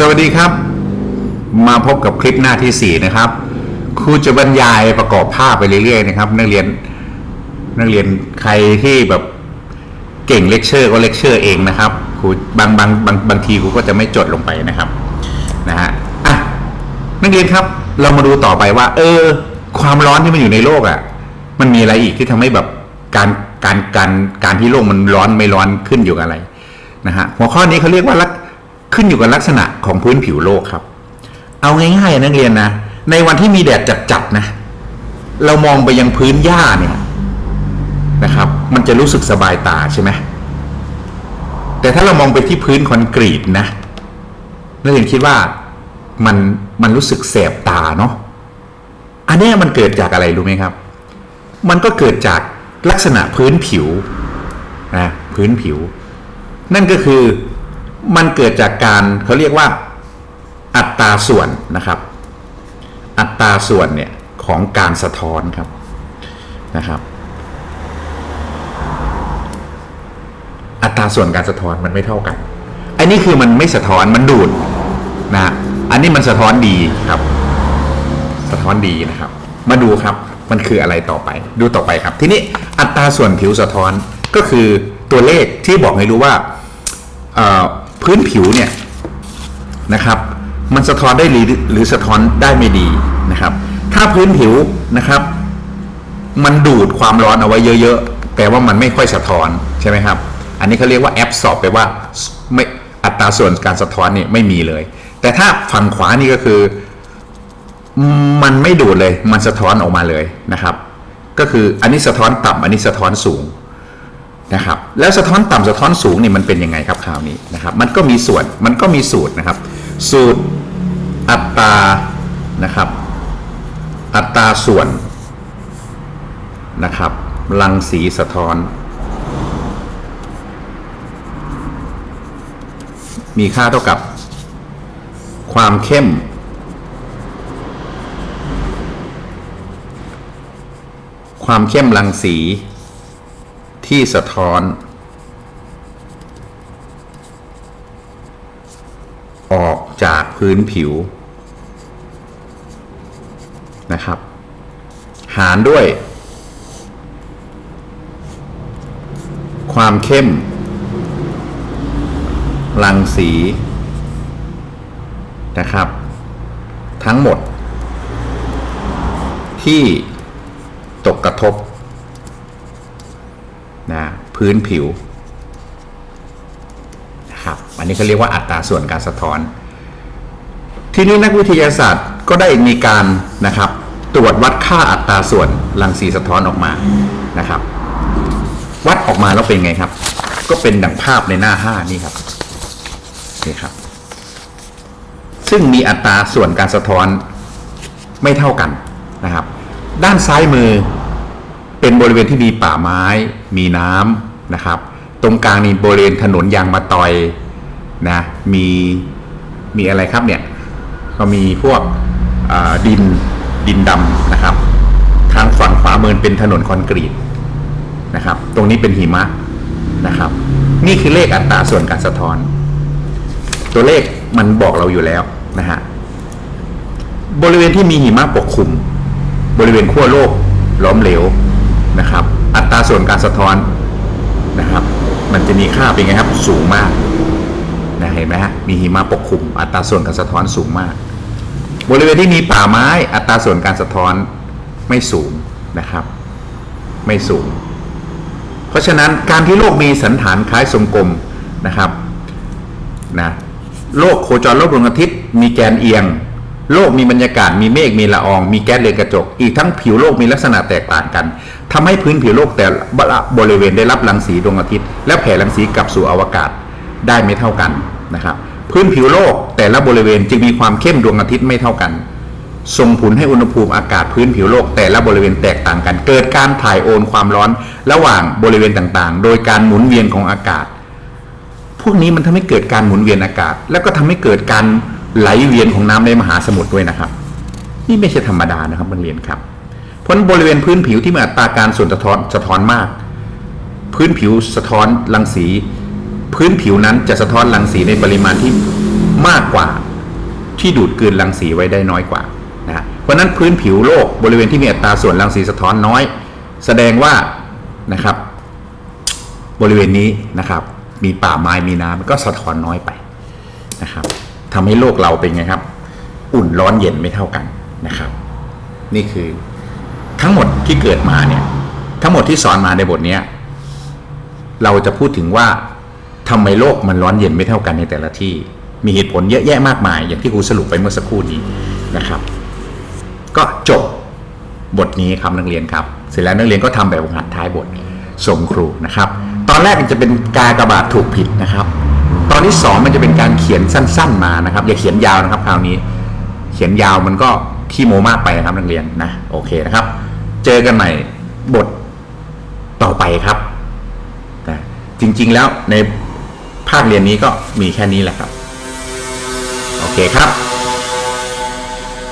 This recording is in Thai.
สวัสดีครับ มาพบกับคลิปหน้าที่ 4 นะครับ ครูจะบรรยายประกอบภาพไปเรื่อยๆนะครับ นักเรียนนักเรียนใครที่แบบเก่งเลคเชอร์ก็เลคเชอร์เองนะครับครูบางบางบางบางทีครูก็จะไม่จดลงไปนะครับนะฮะอะนักเรียนครับ เรามาดูต่อไปว่า เออ ความร้อนที่มันอยู่ในโลกอะ่ะ มันมีอะไรอีกที่ทำให้แบบการการการการที่โลกมันร้อนไม่ร้อนขึ้นอยู่กับอะไรนะฮะหัวข้อนี้เขาเรียกว่าลัก ขึ้นอยู่กับลักษณะของพื้นผิวโลกครับ เอาง่ายๆนักเรียนนะในวันที่มีแดดจัดๆนะ เรามองไปยังพื้นหญ้าเนี่ยนะครับ มันจะรู้สึกสบายตาใช่ไหมแต่ถ้าเรามองไปที่พื้นคอนกรีตนะนักเรียนคิดว่ามันมันรู้สึกแสบตาเนาะอันนี้มันเกิดจากอะไรรู้ไหมครับ มันก็เกิดจากลักษณะพื้นผิวนะพื้นผิว นั่นก็คือ มันเกิดจากการเขาเรียกว่าอัตราส่วนนะครับ อัตราส่วนเนี่ยของการสะท้อนครับนะครับอัตราส่วนการสะท้อนมันไม่เท่ากัน อันนี้คือมันไม่สะท้อนมันดูดนะ อันนี้มันสะท้อนดีครับ สะท้อนดีนะครับ มาดูครับ มันคืออะไรต่อไป ดูต่อไปครับ ทีนี้อัตราส่วนผิวสะท้อนก็คือตัวเลขที่บอกให้รู้ว่าเอ่อ พื้นผิวเนี่ยนะครับมันสะท้อนได้หรือหรือสะท้อนได้ไม่ดีนะครับ ถ้าพื้นผิวนะครับ มันดูดความร้อนเอาไว้เยอะๆ แปลว่ามันไม่ค่อยสะท้อนใช่ไหมครับ อันนี้เขาเรียกว่าแอบสอบแปลว่าไม่อัตราส่วนการสะท้อนเนี่ยไม่มีเลย แต่ถ้าฝั่งขวานี่ก็คือ มันไม่ดูดเลย มันสะท้อนออกมาเลยนะครับ ก็คืออันนี้สะท้อนต่ำอันนี้สะท้อนสูง นะครับ แล้วสะท้อนต่ำสะท้อนสูงนี่มันเป็นยังไงครับคราวนี้นะครับ มันก็มีส่วนมันก็มีสูตรนะครับ สูตรอัตรานะครับ อัตราส่วนนะครับรังสีสะท้อน มีค่าเท่ากับ ความเข้ม ความเข้มรังสี ที่สะท้อน ออกจากพื้นผิวนะครับ หารด้วย ความเข้ม รังสีนะครับ ทั้งหมด ที่ตกกระทบ นะพื้นผิวนะครับอันนี้เขาเรียกว่าอัตราส่วนการสะท้อน ทีนี้นักวิทยาศาสตร์ก็ได้มีการนะครับตรวจวัดค่าอัตราส่วนรังสีสะท้อนออกมานะครับ วัดออกมาแล้วเป็นไงครับ ก็เป็นดังภาพในหน้า5นี่ครับนี่ครับ ซึ่งมีอัตราส่วนการสะท้อนไม่เท่ากันนะครับ ด้านซ้ายมือ เป็นบริเวณที่มีป่าไม้มีน้ำนะครับ ตรงกลางนี่บริเวณถนนยางมะตอยนะมีมีอะไรครับเนี่ยก็มีพวกดินดินดำนะครับ ทางฝั่งขวามือเป็นถนนคอนกรีตนะครับ ตรงนี้เป็นหิมะนะครับ นี่คือเลขอัตราส่วนการสะท้อน ตัวเลขมันบอกเราอยู่แล้วนะฮะบริเวณที่มีหิมะปกคลุม บริเวณขั้วโลกล้อมเหลว นะครับ อัตราส่วนการสะท้อนนะครับ มันจะมีค่าเป็นไงครับสูงมากนะเห็นไหมฮะมีหิมะปกคลุม อัตราส่วนการสะท้อนสูงมาก บริเวณที่มีป่าไม้อัตราส่วนการสะท้อนไม่สูงนะครับ ไม่สูง เพราะฉะนั้นการที่โลกมีสันฐานคล้ายทรงกลมนะครับนะโลกโคจรรอบดวงอาทิตย์มีแกนเอียง โลกมีบรรยากาศมีเมฆมีละออง มีแก๊สเรือนกระจก อีกทั้งผิวโลกมีลักษณะแตกต่างกันทำให้พื้นผิวโลกแต่ละบริเวณได้รับรังสีดวงอาทิตย์ และแผ่รังสีกลับสู่อวกาศได้ไม่เท่ากันนะครับ พื้นผิวโลกแต่ละบริเวณจึงมีความเข้มดวงอาทิตย์ไม่เท่ากัน ส่งผลให้อุณหภูมิอากาศพื้นผิวโลกแต่ละบริเวณแตกต่างกัน เกิดการถ่ายโอนความร้อนระหว่างบริเวณต่างๆ โดยการหมุนเวียนของอากาศ พวกนี้มันทำให้เกิดการหมุนเวียนอากาศ แล้วก็ทำให้เกิดการ ไหลเวียนของน้ำในมหาสมุทรด้วยนะครับ นี่ไม่ใช่ธรรมดานะครับนักเรียนครับเพราะฉะนั้นบริเวณพื้นผิวที่มีอัตราการส่วนสะท้อนสะท้อนมาก พื้นผิวสะท้อนรังสี พื้นผิวนั้นจะสะท้อนรังสีในปริมาณที่มากกว่า ที่ดูดกลืนรังสีไว้ได้น้อยกว่านะเพราะฉะนั้นพื้นผิวโลกบริเวณที่มีอัตราส่วนรังสีสะท้อนน้อย แสดงว่านะครับ บริเวณนี้นะครับ มีป่าไม้มีน้ำก็สะท้อนน้อยไปนะครับ ทำให้โลกเราเป็นไงครับ อุ่นร้อนเย็นไม่เท่ากันนะครับ นี่คือทั้งหมดที่เกิดมาเนี่ย ทั้งหมดที่สอนมาในบทเนี้ยเราจะพูดถึงว่าทำไมโลกมันร้อนเย็นไม่เท่ากันในแต่ละที่ มีเหตุผลเยอะแยะมากมาย อย่างที่ครูสรุปไปเมื่อสักครู่นี้นะครับ ก็จบบทนี้ครับนักเรียนครับ เสร็จแล้วนักเรียนก็ทำแบบหัดท้ายบทส่งครูนะครับ ตอนแรกมันจะเป็นกากระบาทถูกผิดนะครับ ตอนที่สองมันจะเป็นการเขียนสั้น ๆมานะครับอย่าเขียนยาวนะครับคราวนี้ เขียนยาวมันก็ขี้โมมากไปนะครับนักเรียนนะโอเคนะครับ เจอกันใหม่บทต่อไปครับนะจริงๆแล้วในภาคเรียนนี้ก็มีแค่นี้แหละครับ โอเคครับ